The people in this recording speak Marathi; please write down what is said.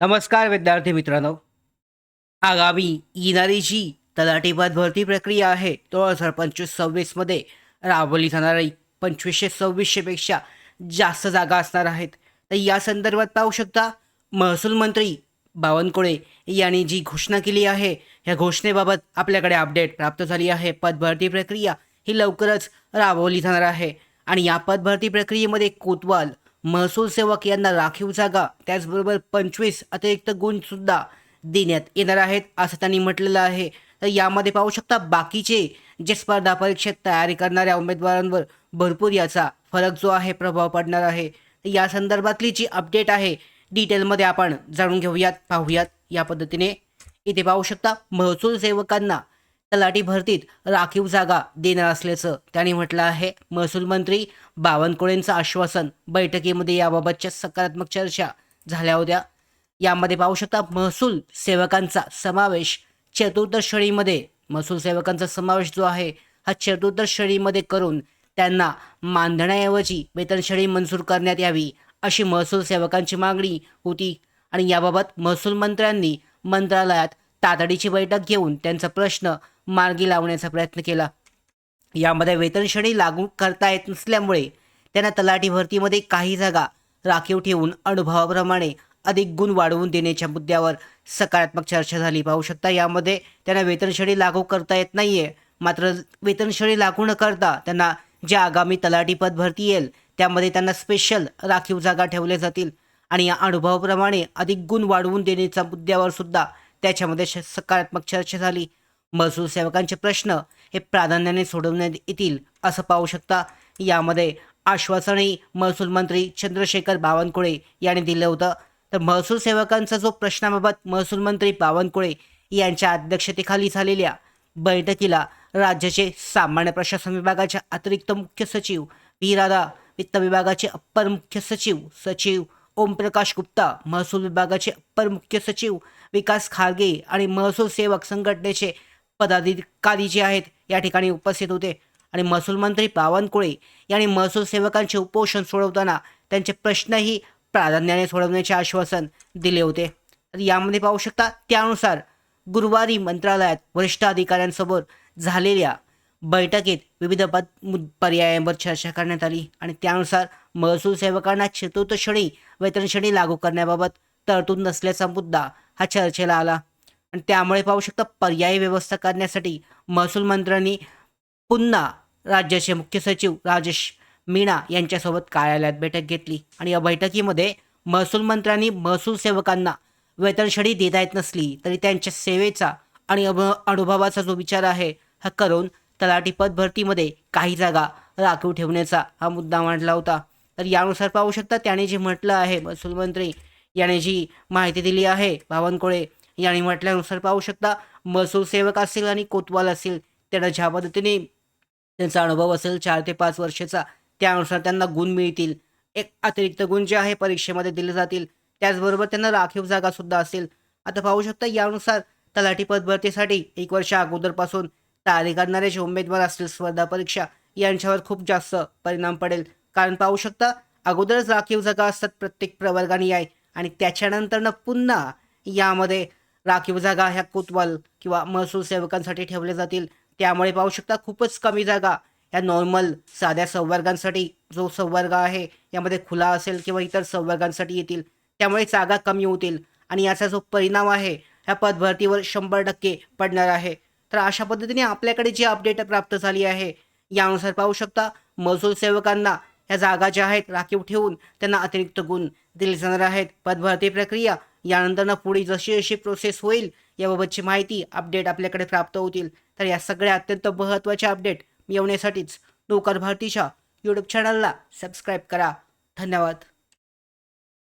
नमस्कार विद्यार्थी मित्रांनो. आगामी येणारी जी तलाठी पद भरती प्रक्रिया आहे. दोन हजार पंचवीस सव्वीसमध्ये राबवली जाणारी पंचवीसशे सव्वीसशेपेक्षा जास्त जागा असणार आहेत. तर या संदर्भात पाहू शकता महसूल मंत्री बावनकुळे यांनी जी घोषणा केली आहे या घोषणेबाबत आपल्याकडे अपडेट प्राप्त झाली आहे. पदभरती प्रक्रिया ही लवकरच राबवली जाणार आहे. आणि या पदभरती प्रक्रियेमध्ये कोतवाल महसूल सेवक यांना राखीव जागा त्याचबरोबर पंचवीस अतिरिक्त गुणसुद्धा देण्यात येणार आहेत असं त्यांनी म्हटलेलं आहे. तर यामध्ये पाहू शकता बाकीचे जे स्पर्धा परीक्षेत तयारी करणाऱ्या उमेदवारांवर भरपूर याचा फरक जो आहे प्रभाव पडणार आहे. या संदर्भातली जी अपडेट आहे डिटेलमध्ये आपण जाणून घेऊयात पाहूयात. या पद्धतीने इथे पाहू शकता महसूल सेवकांना तलाठी भरतीत राखीव जागा देणार असल्याचं त्यांनी म्हटलं आहे. महसूल मंत्री बावनकुळेंचं आश्वासन बैठकीमध्ये याबाबतच्या सकारात्मक चर्चा झाल्या होत्या. यामध्ये पाहू शकता महसूल सेवकांचा समावेश चतुर्थ श्रेणीमध्ये महसूल सेवकांचा समावेश जो आहे हा चतुर्थ श्रेणीमध्ये करून त्यांना मानधण्याऐवजी वेतन श्रेणी मंजूर करण्यात यावी अशी महसूल सेवकांची मागणी होती. आणि याबाबत महसूल मंत्र्यांनी मंत्रालयात तातडीची बैठक घेऊन त्यांचा प्रश्न मार्गी लावण्याचा प्रयत्न केला. यामध्ये वेतनश्रेणी लागू करता येत नसल्यामुळे त्यांना तलाठी भरतीमध्ये काही जागा राखीव ठेवून अनुभवाप्रमाणे अधिक गुण वाढवून देण्याच्या मुद्द्यावर सकारात्मक चर्चा झाली. पाहू शकता यामध्ये त्यांना वेतनश्रेणी लागू करता येत नाहीये. मात्र वेतनश्रेणी लागू न करता त्यांना जे आगामी तलाठी पद भरती येईल त्यामध्ये त्यांना स्पेशल राखीव जागा ठेवल्या जातील आणि या अनुभवाप्रमाणे अधिक गुण वाढवून देण्याच्या मुद्द्यावर सुद्धा त्याच्यामध्ये श- सकारात्मक चर्चा झाली. महसूल सेवकांचे प्रश्न हे प्राधान्याने सोडवण्यात येतील असं पाहू शकता. यामध्ये आश्वासनही महसूल मंत्री चंद्रशेखर बावनकुळे यांनी दिलं होतं. तर महसूल सेवकांचा जो प्रश्नाबाबत महसूल मंत्री बावनकुळे यांच्या अध्यक्षतेखाली झालेल्या बैठकीला राज्याचे सामान्य प्रशासन विभागाचे अतिरिक्त मुख्य सचिव व्ही. राधा वित्त विभागाचे अप्पर मुख्य सचिव सचिव ओमप्रकाश गुप्ता महसूल विभागाचे अप्पर मुख्य सचिव विकास खारगे आणि महसूल सेवक संघटनेचे पदाधिकारी जे आहेत या ठिकाणी उपस्थित होते. आणि महसूल मंत्री बावनकुळे यांनी महसूल सेवकांचे उपोषण सोडवताना त्यांचे प्रश्नही प्राधान्याने सोडवण्याचे आश्वासन दिले होते. तर यामध्ये पाहू शकता त्यानुसार गुरुवारी मंत्रालयात वरिष्ठ अधिकाऱ्यांसोबत झालेल्या बैठकीत विविध पद पर्यायांवर चर्चा करण्यात आली. आणि त्यानुसार महसूल सेवकांना चतुर्थ श्रेणी वेतन श्रेणी लागू करण्याबाबत तरतूद नसल्याचा मुद्दा हा चर्चेला आला. आणि त्यामुळे पाहू शकता पर्यायी व्यवस्था करण्यासाठी महसूल मंत्र्यांनी पुन्हा राज्याचे मुख्य सचिव राजेश मीणा यांच्यासोबत कार्यालयात बैठक घेतली. आणि या बैठकीमध्ये महसूल मंत्र्यांनी महसूल सेवकांना वेतनश्रेणी देता येत नसली तरी त्यांच्या सेवेचा आणि अभ- अनुभवाचा जो विचार आहे हा करून तलाठी पद भरतीमध्ये काही जागा राखीव ठेवण्याचा हा मुद्दा मांडला होता. तर यानुसार पाहू शकता त्याने जे म्हटलं आहे महसूल मंत्री याने जी माहिती दिली आहे बावनकुळे यांनी म्हटल्यानुसार पाहू शकता महसूल सेवक असेल आणि कोतवाल असेल त्यांना ज्या पद्धतीने त्यांचा अनुभव असेल चार ते पाच वर्षाचा त्यानुसार त्यांना गुण मिळतील. एक अतिरिक्त गुण जे आहे परीक्षेमध्ये दिले जातील. त्याचबरोबर त्यांना राखीव जागा सुद्धा असेल. आता पाहू शकता यानुसार तलाठी पद भरतीसाठी एक वर्ष अगोदरपासून तयारी करणारे जे उमेदवार असतील स्पर्धा परीक्षा यांच्यावर खूप जास्त परिणाम पडेल. कारण पाहू शकता अगोदरच राखीव जागा असतात प्रत्येक प्रवर्गाने आहे आणि त्याच्यानंतरनं पुन्हा यामध्ये राखीव जागा ह्या कोतवाल किंवा महसूल सेवकांसाठी ठेवल्या जातील. त्यामुळे पाहू शकता खूपच कमी जागा या नॉर्मल साध्या संवर्गांसाठी. जो संवर्ग आहे यामध्ये खुला असेल किंवा इतर संवर्गांसाठी येतील त्यामुळे जागा कमी होतील. आणि याचा जो परिणाम आहे ह्या पदभरतीवर शंभर टक्के पडणार आहे. तर अशा पद्धतीने आपल्याकडे जी अपडेट प्राप्त झाली आहे यानुसार पाहू शकता महसूल सेवकांना ह्या जागा ज्या आहेत राखीव ठेवून त्यांना अतिरिक्त गुण दिले जाणार आहेत. पदभरती प्रक्रिया यानंतरनं पुढे जशी जशी प्रोसेस होईल याबाबतची माहिती अपडेट आपल्याकडे प्राप्त होतील. तर या सगळ्या अत्यंत महत्त्वाच्या अपडेट मिळवण्यासाठीच नोकर भारतीच्या यूट्यूब चॅनलला सबस्क्राईब करा. धन्यवाद.